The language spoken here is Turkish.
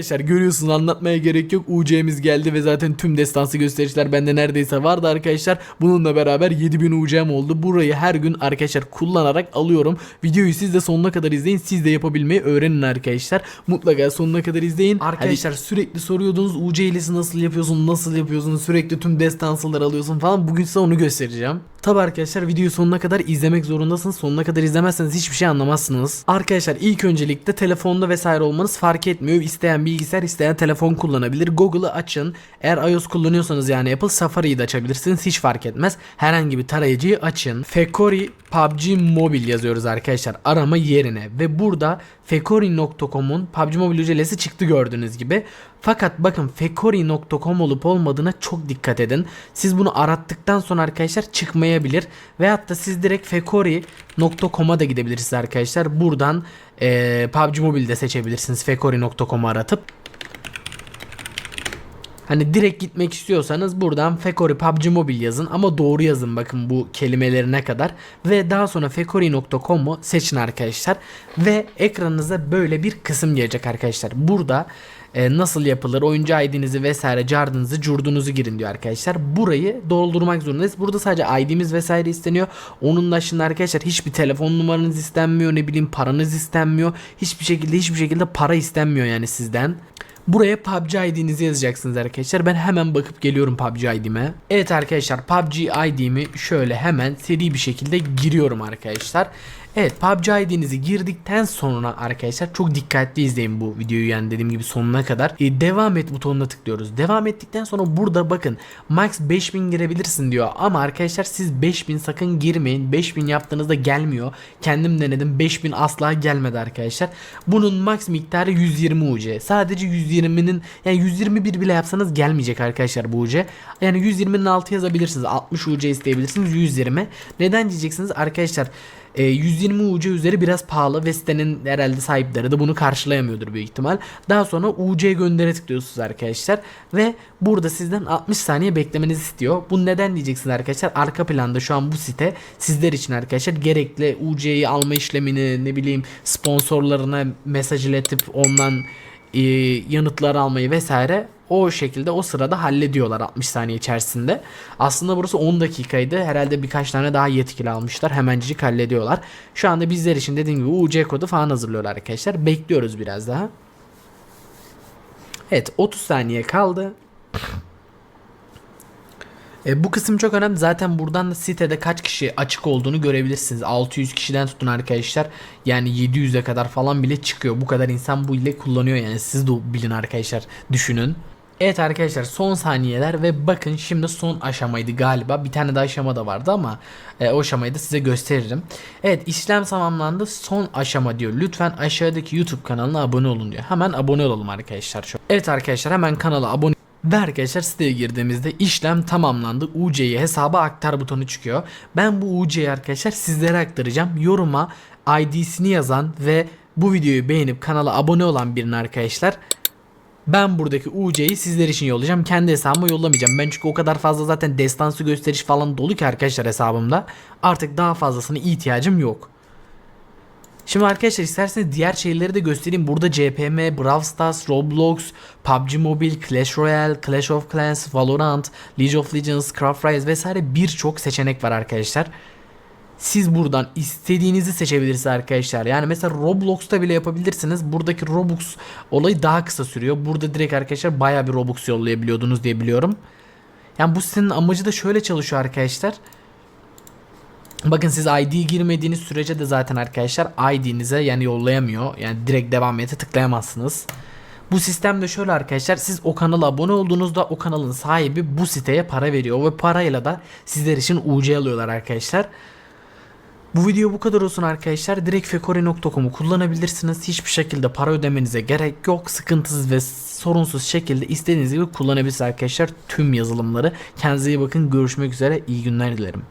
Arkadaşlar görüyorsunuz anlatmaya gerek yok. UC'miz geldi ve zaten tüm destansı gösterişler bende neredeyse vardı arkadaşlar. Bununla beraber 7000 UC'm oldu. Burayı her gün arkadaşlar kullanarak alıyorum. Videoyu siz de sonuna kadar izleyin. Siz de yapabilmeyi öğrenin arkadaşlar. Mutlaka sonuna kadar izleyin. Arkadaşlar sürekli soruyordunuz UC hilesi nasıl yapıyorsun, nasıl yapıyorsun, sürekli tüm destansıları alıyorsun falan. Bugün size onu göstereceğim. Tabi arkadaşlar videoyu sonuna kadar izlemek zorundasınız. Sonuna kadar izlemezseniz hiçbir şey anlamazsınız. Arkadaşlar ilk öncelikle telefonda vesaire olmanız fark etmiyor. İsteyen bilgisayar isteyen telefon kullanabilir. Google'ı açın. Eğer iOS kullanıyorsanız yani Apple Safari'yi de açabilirsiniz. Hiç fark etmez. Herhangi bir tarayıcıyı açın. Fekori PUBG Mobile yazıyoruz arkadaşlar arama yerine ve burada fekori.com'un PUBG Mobile ücrelesi çıktı gördüğünüz gibi. Fakat bakın fekori.com olup olmadığına çok dikkat edin. Siz bunu arattıktan sonra arkadaşlar çıkmayabilir. Veyahut da siz direkt fekori.com'a da gidebilirsiniz arkadaşlar. Buradan eee PUBG Mobile'de seçebilirsiniz fekori.com'u aratıp. Hani direkt gitmek istiyorsanız buradan Fekori PUBG Mobile yazın ama doğru yazın bakın bu kelimelerine kadar ve daha sonra fekori.com'u seçin arkadaşlar ve ekranınıza böyle bir kısım gelecek arkadaşlar. Burada e, nasıl yapılır oyuncu ID'nizi vesaire cardınızı curdunuzu girin diyor arkadaşlar. Burayı doldurmak zorundayız. Burada sadece ID'miz vesaire isteniyor. Onun dışında arkadaşlar hiçbir telefon numaranız istenmiyor ne bileyim paranız istenmiyor. Hiçbir şekilde hiçbir şekilde para istenmiyor yani sizden. Buraya PUBG ID'nizi yazacaksınız arkadaşlar. Ben hemen bakıp geliyorum PUBG ID'me. Evet arkadaşlar PUBG ID'mi şöyle hemen seri bir şekilde giriyorum arkadaşlar. Evet PUBG ID'nizi girdikten sonra arkadaşlar çok dikkatli izleyin bu videoyu yani dediğim gibi sonuna kadar. E, devam et butonuna tıklıyoruz. Devam ettikten sonra burada bakın max 5000 girebilirsin diyor ama arkadaşlar siz 5000 sakın girmeyin. 5000 yaptığınızda gelmiyor. Kendim denedim 5000 asla gelmedi arkadaşlar. Bunun max miktarı 120 UC. Sadece 120'nin yani 121 bile yapsanız gelmeyecek arkadaşlar bu UC. Yani 120'nin altı yazabilirsiniz. 60 UC isteyebilirsiniz 120. Neden diyeceksiniz arkadaşlar? E, 120 UC üzeri biraz pahalı ve sitenin herhalde sahipleri de bunu karşılayamıyordur büyük ihtimal. Daha sonra UC göndere tıklıyorsunuz arkadaşlar ve burada sizden 60 saniye beklemenizi istiyor. Bu neden diyeceksiniz arkadaşlar? Arka planda şu an bu site sizler için arkadaşlar gerekli UC'yi alma işlemini ne bileyim sponsorlarına mesaj iletip ondan e, yanıtlar almayı vesaire o şekilde o sırada hallediyorlar 60 saniye içerisinde. Aslında burası 10 dakikaydı. Herhalde birkaç tane daha yetkili almışlar. Hemencik hallediyorlar. Şu anda bizler için dediğim gibi UC kodu falan hazırlıyorlar arkadaşlar. Bekliyoruz biraz daha. Evet 30 saniye kaldı. E, bu kısım çok önemli. Zaten buradan da sitede kaç kişi açık olduğunu görebilirsiniz. 600 kişiden tutun arkadaşlar. Yani 700'e kadar falan bile çıkıyor. Bu kadar insan bu ile kullanıyor yani. Siz de bilin arkadaşlar. Düşünün. Evet arkadaşlar son saniyeler ve bakın şimdi son aşamaydı galiba. Bir tane daha aşama da vardı ama e, o aşamayı da size gösteririm. Evet işlem tamamlandı. Son aşama diyor. Lütfen aşağıdaki YouTube kanalına abone olun diyor. Hemen abone olalım arkadaşlar. Şu- Evet arkadaşlar hemen kanala abone ve arkadaşlar siteye girdiğimizde işlem tamamlandı. UC'yi hesaba aktar butonu çıkıyor. Ben bu UC'yi arkadaşlar sizlere aktaracağım. Yoruma ID'sini yazan ve bu videoyu beğenip kanala abone olan birinin arkadaşlar ben buradaki UC'yi sizler için yollayacağım. Kendi hesabıma yollamayacağım. Ben çünkü o kadar fazla zaten destansı gösteriş falan dolu ki arkadaşlar hesabımda. Artık daha fazlasına ihtiyacım yok. Şimdi arkadaşlar isterseniz diğer şeyleri de göstereyim. Burada CPM, Brawl Stars, Roblox, PUBG Mobile, Clash Royale, Clash of Clans, Valorant, League of Legends, Craft Rise vesaire birçok seçenek var arkadaşlar. Siz buradan istediğinizi seçebilirsiniz arkadaşlar. Yani mesela Roblox'ta bile yapabilirsiniz. Buradaki Robux olayı daha kısa sürüyor. Burada direkt arkadaşlar baya bir Robux yollayabiliyordunuz diye biliyorum. Yani bu sitenin amacı da şöyle çalışıyor arkadaşlar. Bakın siz ID girmediğiniz sürece de zaten arkadaşlar ID'nize yani yollayamıyor. Yani direkt devam ete tıklayamazsınız. Bu sistemde şöyle arkadaşlar siz o kanala abone olduğunuzda o kanalın sahibi bu siteye para veriyor ve parayla da sizler için UC alıyorlar arkadaşlar. Bu video bu kadar olsun arkadaşlar. Direkt fekori.com'u kullanabilirsiniz. Hiçbir şekilde para ödemenize gerek yok. Sıkıntısız ve sorunsuz şekilde istediğiniz gibi kullanabilirsiniz arkadaşlar. Tüm yazılımları. Kendinize iyi bakın. Görüşmek üzere. İyi günler dilerim.